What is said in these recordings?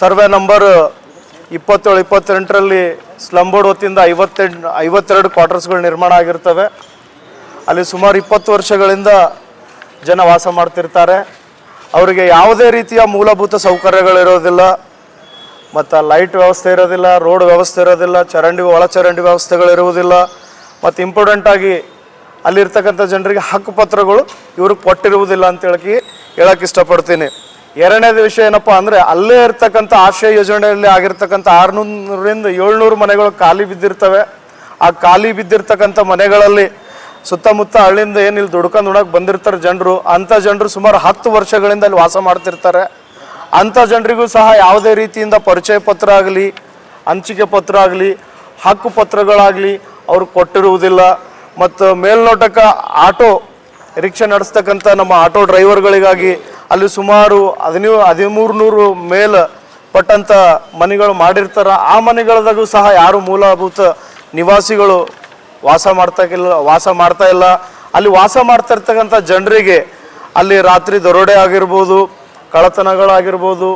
Survey number ಇಪ್ಪತ್ತೇಳು, ಇಪ್ಪತ್ತೆಂಟರಲ್ಲಿ slum board ವತಿಯಿಂದ ಐವತ್ತೆಂಟು, ಐವತ್ತೆರಡು ಕ್ವಾರ್ಟರ್ಸ್ಗಳು ನಿರ್ಮಾಣ ಆಗಿರ್ತವೆ. ಅಲ್ಲಿ ಸುಮಾರು ಇಪ್ಪತ್ತು ವರ್ಷಗಳಿಂದ ಜನ ವಾಸ ಮಾಡ್ತಿರ್ತಾರೆ. ಅವರಿಗೆ ಯಾವುದೇ ರೀತಿಯ ಮೂಲಭೂತ ಸೌಕರ್ಯಗಳಿರೋದಿಲ್ಲ. ಮತ್ತು ಲೈಟ್ ವ್ಯವಸ್ಥೆ ಇರೋದಿಲ್ಲ, ರೋಡ್ ವ್ಯವಸ್ಥೆ ಇರೋದಿಲ್ಲ, ಚರಂಡಿ ಒಳಚರಂಡಿ ವ್ಯವಸ್ಥೆಗಳಿರುವುದಿಲ್ಲ. ಮತ್ತು ಇಂಪಾರ್ಟೆಂಟಾಗಿ ಅಲ್ಲಿರ್ತಕ್ಕಂಥ ಜನರಿಗೆ ಹಕ್ಕುಪತ್ರಗಳು ಇವ್ರಿಗೆ ಕೊಟ್ಟಿರುವುದಿಲ್ಲ ಅಂತ ಹೇಳಕ್ಕೆ ಹೇಳಕ್ಕೆ ಇಷ್ಟಪಡ್ತೀನಿ. ಎರಡನೇದು ವಿಷಯ ಏನಪ್ಪ ಅಂದರೆ ಅಲ್ಲೇ ಇರ್ತಕ್ಕಂಥ ಆಶ್ರಯ ಯೋಜನೆಯಲ್ಲಿ ಆಗಿರ್ತಕ್ಕಂಥ ಆರುನೂರರಿಂದ ಏಳ್ನೂರು ಮನೆಗಳು ಖಾಲಿ ಬಿದ್ದಿರ್ತವೆ. ಆ ಖಾಲಿ ಬಿದ್ದಿರ್ತಕ್ಕಂಥ ಮನೆಗಳಲ್ಲಿ ಸುತ್ತಮುತ್ತ ಹಳ್ಳಿಯಿಂದ ಏನು ಇಲ್ಲಿ ದುಡ್ಕೊಂಡು ಉಣಕ್ಕೆ ಬಂದಿರ್ತಾರೆ ಜನರು. ಅಂಥ ಜನರು ಸುಮಾರು ಹತ್ತು ವರ್ಷಗಳಿಂದ ಅಲ್ಲಿ ವಾಸ ಮಾಡ್ತಿರ್ತಾರೆ. ಅಂಥ ಜನರಿಗೂ ಸಹ ಯಾವುದೇ ರೀತಿಯಿಂದ ಪರಿಚಯ ಪತ್ರ ಆಗಲಿ, ಹಂಚಿಕೆ ಪತ್ರ ಆಗಲಿ, ಹಕ್ಕು ಪತ್ರಗಳಾಗಲಿ ಅವ್ರು ಕೊಟ್ಟಿರುವುದಿಲ್ಲ. ಮತ್ತು ಮೇಲ್ನೋಟಕ್ಕೆ ಆಟೋ, ರಿಕ್ಷಾ ನಡೆಸ್ತಕ್ಕಂಥ ನಮ್ಮ ಆಟೋ ಡ್ರೈವರ್ಗಳಿಗಾಗಿ ಅಲ್ಲಿ ಸುಮಾರು ಹದಿನೂ ಹದಿಮೂರು ನೂರು ಮೇಲ್ ಪಟ್ಟಂಥ ಮನೆಗಳು ಮಾಡಿರ್ತಾರೆ. ಆ ಮನೆಗಳದಾಗೂ ಸಹ ಯಾರು ಮೂಲಭೂತ ನಿವಾಸಿಗಳು ವಾಸ ಮಾಡ್ತಾಕಿಲ್ಲ ವಾಸ ಮಾಡ್ತಾ ಇಲ್ಲ. ಅಲ್ಲಿ ವಾಸ ಮಾಡ್ತಾ ಇರ್ತಕ್ಕಂಥ ಜನರಿಗೆ ಅಲ್ಲಿ ರಾತ್ರಿ ದರೋಡೆ ಆಗಿರ್ಬೋದು ಕಳತನಗಳಾಗಿರ್ಬೋದು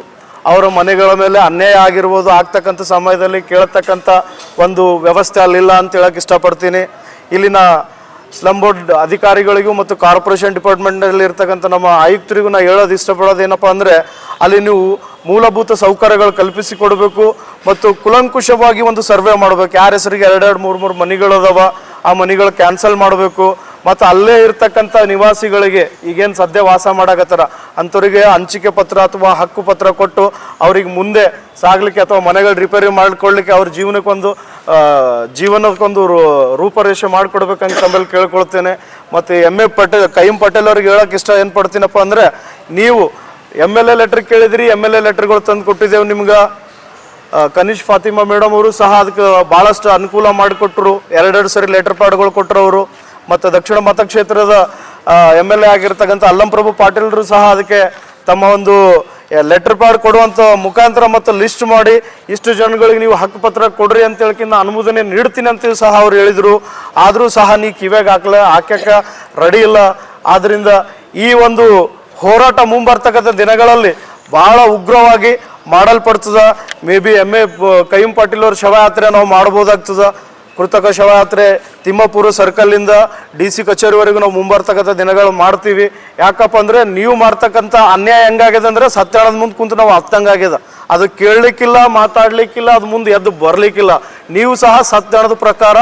ಅವರ ಮನೆಗಳ ಮೇಲೆ ಅನ್ಯಾಯ ಆಗಿರ್ಬೋದು, ಆಗ್ತಕ್ಕಂಥ ಸಮಯದಲ್ಲಿ ಕೇಳತಕ್ಕಂಥ ಒಂದು ವ್ಯವಸ್ಥೆ ಅಲ್ಲಿಲ್ಲ ಅಂತ ಹೇಳಕ್ಕೆ ಇಷ್ಟಪಡ್ತೀನಿ. ಇಲ್ಲಿನ ಸ್ಲಮ್ ಬೋರ್ಡ್ ಅಧಿಕಾರಿಗಳಿಗೂ ಮತ್ತು ಕಾರ್ಪೊರೇಷನ್ ಡಿಪಾರ್ಟ್ಮೆಂಟ್ನಲ್ಲಿ ಇರ್ತಕ್ಕಂಥ ನಮ್ಮ ಆಯುಕ್ತರಿಗೂ ನಾ ಹೇಳೋದು ಇಷ್ಟಪಡೋದು ಏನಪ್ಪ ಅಂದರೆ ಅಲ್ಲಿ ನೀವು ಮೂಲಭೂತ ಸೌಕರ್ಯಗಳು ಕಲ್ಪಿಸಿ ಕೊಡಬೇಕು ಮತ್ತು ಕುಲಂಕುಷವಾಗಿ ಒಂದು ಸರ್ವೆ ಮಾಡಬೇಕು. ಯಾರ ಹೆಸರಿಗೆ ಎರಡೆರಡು ಮೂರು ಮೂರು ಮನೆಗಳದಾವ, ಆ ಮನೆಗಳು ಕ್ಯಾನ್ಸಲ್ ಮಾಡಬೇಕು. ಮತ್ತು ಅಲ್ಲೇ ಇರ್ತಕ್ಕಂಥ ನಿವಾಸಿಗಳಿಗೆ ಈಗೇನು ಸದ್ಯ ವಾಸ ಮಾಡಾಕತ್ತಾರ? ಅಂಥವ್ರಿಗೆ ಹಂಚಿಕೆ ಪತ್ರ ಅಥವಾ ಹಕ್ಕು ಪತ್ರ ಕೊಟ್ಟು ಅವ್ರಿಗೆ ಮುಂದೆ ಸಾಗಲಿಕ್ಕೆ ಅಥವಾ ಮನೆಗಳು ರಿಪೇರಿ ಮಾಡ್ಕೊಳ್ಳಿಕ್ಕೆ ಅವ್ರ ಜೀವನಕ್ಕೊಂದು ಜೀವನಕ್ಕೊಂದು ರೂಪರೇಷೆ ಮಾಡಿಕೊಡ್ಬೇಕಂತ ತಮ್ಮಲ್ಲಿ ಕೇಳ್ಕೊಳ್ತೇನೆ. ಮತ್ತು M A Patel came Patel ಅವ್ರಿಗೆ ಹೇಳೋಕೆ ಇಷ್ಟ ಏನು ಪಡ್ತೀನಪ್ಪ ಅಂದರೆ, ನೀವು ಎಂ ಎಲ್ ಎ ಲೆಟ್ರ್ ಕೇಳಿದ್ರಿ ಎಂ ಎಲ್ ಎ ಲೆಟ್ರ್ಗಳು ತಂದು ಕೊಟ್ಟಿದ್ದೇವೆ ನಿಮ್ಗೆ. ಕನಿಷ್ ಫಾತಿಮಾ ಮೇಡಮ್ ಅವರು ಸಹ ಅದಕ್ಕೆ ಭಾಳಷ್ಟು ಅನುಕೂಲ ಮಾಡಿಕೊಟ್ರು. ಎರಡೆರಡು ಸರಿ ಲೆಟರ್ ಪ್ಯಾಡ್ಗಳು ಕೊಟ್ಟರು ಅವರು ಮತ್ತು ದಕ್ಷಿಣ ಮತಕ್ಷೇತ್ರದ ಎಂ ಎಲ್ ಎ ಆಗಿರ್ತಕ್ಕಂಥ ಅಲ್ಲಂಪ್ರಭು ಪಾಟೀಲರು ಸಹ ಅದಕ್ಕೆ ತಮ್ಮ ಒಂದು ಲೆಟರ್ ಪ್ಯಾಡ್ ಕೊಡುವಂಥ ಮುಖಾಂತರ ಮತ್ತು ಲಿಸ್ಟ್ ಮಾಡಿ, ಇಷ್ಟು ಜನಗಳಿಗೆ ನೀವು ಹಕ್ಕುಪತ್ರ ಕೊಡ್ರಿ ಅಂತ ಹೇಳ್ಕಿನ್ನ ಅನುಮೋದನೆ ನೀಡ್ತೀನಿ ಅಂತೇಳಿ ಸಹ ಅವ್ರು ಹೇಳಿದರು. ಆದರೂ ಸಹ ನೀ ಕಿವ್ಯಾಗ ಹಾಕಲ ಹಾಕ್ಯಕ್ಕೆ ರೆಡಿ ಇಲ್ಲ. ಆದ್ದರಿಂದ ಈ ಒಂದು ಹೋರಾಟ ಮುಂಬರ್ತಕ್ಕಂಥ ದಿನಗಳಲ್ಲಿ ಬಹಳ ಉಗ್ರವಾಗಿ ಮಾಡಲ್ಪಡ್ತದ. Maybe M A Kaim Patil ಅವ್ರ ಶವಯಾತ್ರೆ ನಾವು ಮಾಡ್ಬೋದಾಗ್ತದ. ಕೃತಕ ಶವಯಾತ್ರೆ ಸರ್ಕಲ್ ಸರ್ಕಲ್ಲಿಂದ ಡಿ ಸಿ ಕಚೇರಿವರೆಗೂ ನಾವು ಮುಂಬರ್ತಕ್ಕಂಥ ದಿನಗಳು ಮಾಡ್ತೀವಿ. ಯಾಕಪ್ಪ ಅಂದರೆ ನೀವು ಮಾಡ್ತಕ್ಕಂಥ ಅನ್ಯಾಯ ಹೆಂಗಾಗಿದೆ ಅಂದರೆ ಸತ್ಯಾಳದ ಮುಂದೆ ಕುಂತು ನಾವು ಹತ್ತಂಗಾಗ್ಯದ ಅದು ಕೇಳಲಿಕ್ಕಿಲ್ಲ, ಮಾತಾಡ್ಲಿಕ್ಕಿಲ್ಲ, ಅದು ಮುಂದೆ ಎದ್ದು ಬರಲಿಕ್ಕಿಲ್ಲ. ನೀವು ಸಹ ಸತ್ಯಾಣದ ಪ್ರಕಾರ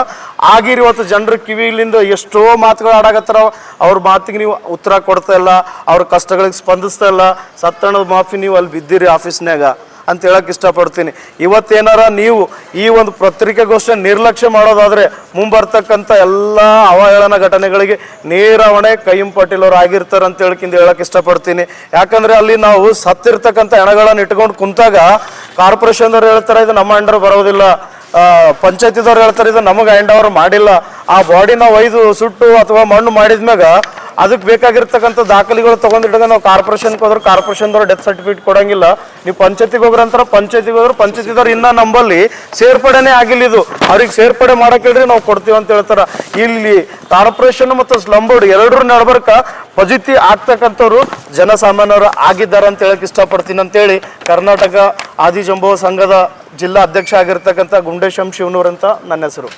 ಆಗಿರುವತ್ತು ಜನರ ಕಿವಿಲಿಂದ ಎಷ್ಟೋ ಮಾತುಗಳು ಆಡಾಗತ್ತಾರ ಅವ್ರ ಮಾತಿಗೆ ನೀವು ಉತ್ತರ ಕೊಡ್ತಾ ಇಲ್ಲ, ಅವ್ರ ಕಷ್ಟಗಳಿಗೆ ಸ್ಪಂದಿಸ್ತಾ ಇಲ್ಲ. ಸತ್ಯಾಣದ ಮಾಫಿ, ನೀವು ಅಲ್ಲಿ ಬಿದ್ದಿರಿ ಆಫೀಸ್ನ್ಯಾಗ. ಅಂತ ಹೇಳಕ್ ಇಷ್ಟಪಡ್ತೀನಿ. ಇವತ್ತೇನಾರ ನೀವು ಈ ಒಂದು ಪತ್ರಿಕೆಗೋಷ್ಠ ನಿರ್ಲಕ್ಷ್ಯ ಮಾಡೋದಾದ್ರೆ ಮುಂಬರ್ತಕ್ಕಂಥ ಎಲ್ಲ ಅವಹೇಳನ ಘಟನೆಗಳಿಗೆ ನೇರ ಹೊಣೆ ಕೈಯಂ ಪಾಟೀಲ್ ಅವ್ರು ಆಗಿರ್ತಾರೆ ಅಂತ ಹೇಳ್ಕಿಂದ ಹೇಳಕ್ ಇಷ್ಟಪಡ್ತೀನಿ. ಯಾಕಂದ್ರೆ ಅಲ್ಲಿ ನಾವು ಸತ್ತಿರ್ತಕ್ಕಂಥ ಹೆಣಗಳನ್ನು ಇಟ್ಕೊಂಡು ಕುಂತಾಗ ಕಾರ್ಪೊರೇಷನ್ದವ್ರು ಹೇಳ್ತಾರೆ, ಇದು ನಮ್ಮ ಅಂಡರ್ ಬರೋದಿಲ್ಲ. ಪಂಚಾಯತಿದವ್ರು ಹೇಳ್ತಾರೆ, ಇದು ನಮಗೆ ಹ್ಯಾಂಡ್ ಓವರ್ ಮಾಡಿಲ್ಲ. ಆ ಬಾಡಿನ ಒಯ್ದು, ಸುಟ್ಟು ಅಥವಾ ಮಣ್ಣು ಮಾಡಿದ್ಮ್ಯಾಗ ಅದಕ್ಕೆ ಬೇಕಾಗಿರ್ತಕ್ಕಂಥ ದಾಖಲೆಗಳು ತಗೊಂಡಿಟ್ಟಾಗ ನಾವು ಕಾರ್ಪೊರೇಷನ್ಗೆ ಹೋದ್ರೆ ಕಾರ್ಪೊರೇಷನ್ದವ್ರು ಡೆತ್ ಸರ್ಟಿಫಿಕೇಟ್ ಕೊಡಂಗಿಲ್ಲ. ನೀವು ಪಂಚಾಯತಿಗೆ ಹೋಗ್ರ ಅಂತಾರೆ, ಪಂಚಾಯತಿಗೆ ಹೋದ್ರೆ ಪಂಚಾಯತಿದವ್ರು ಇನ್ನ ನಂಬಲ್ಲಿ ಸೇರ್ಪಡೆನೇ ಆಗಿಲ್ಲ ಇದು. ಅವ್ರಿಗೆ ಸೇರ್ಪಡೆ ಮಾಡಕ್ ಹೇಳ್ರಿ ನಾವು ಕೊಡ್ತೀವಿ ಅಂತ ಹೇಳ್ತಾರ. ಇಲ್ಲಿ ಕಾರ್ಪೊರೇಷನ್ ಮತ್ತು ಸ್ಲಮ್ ಬೋರ್ಡ್ ಎರಡರ ನಡ್ಬರ್ಕ ಪಜಿತಿ ಆಗ್ತಕ್ಕಂಥವ್ರು ಜನಸಾಮಾನ್ಯರು ಆಗಿದ್ದಾರೆ ಅಂತ ಹೇಳಕ್ ಇಷ್ಟಪಡ್ತೀನಿ ಅಂತೇಳಿ ಕರ್ನಾಟಕ ಆದಿಜಂಬೋ ಸಂಘದ ಜಿಲ್ಲಾ ಅಧ್ಯಕ್ಷ ಆಗಿರ್ತಕ್ಕಂಥ ಗುಂಡೇಶಂ ಶಿವನೂರ್ ಅಂತ ನನ್ನ ಹೆಸರು.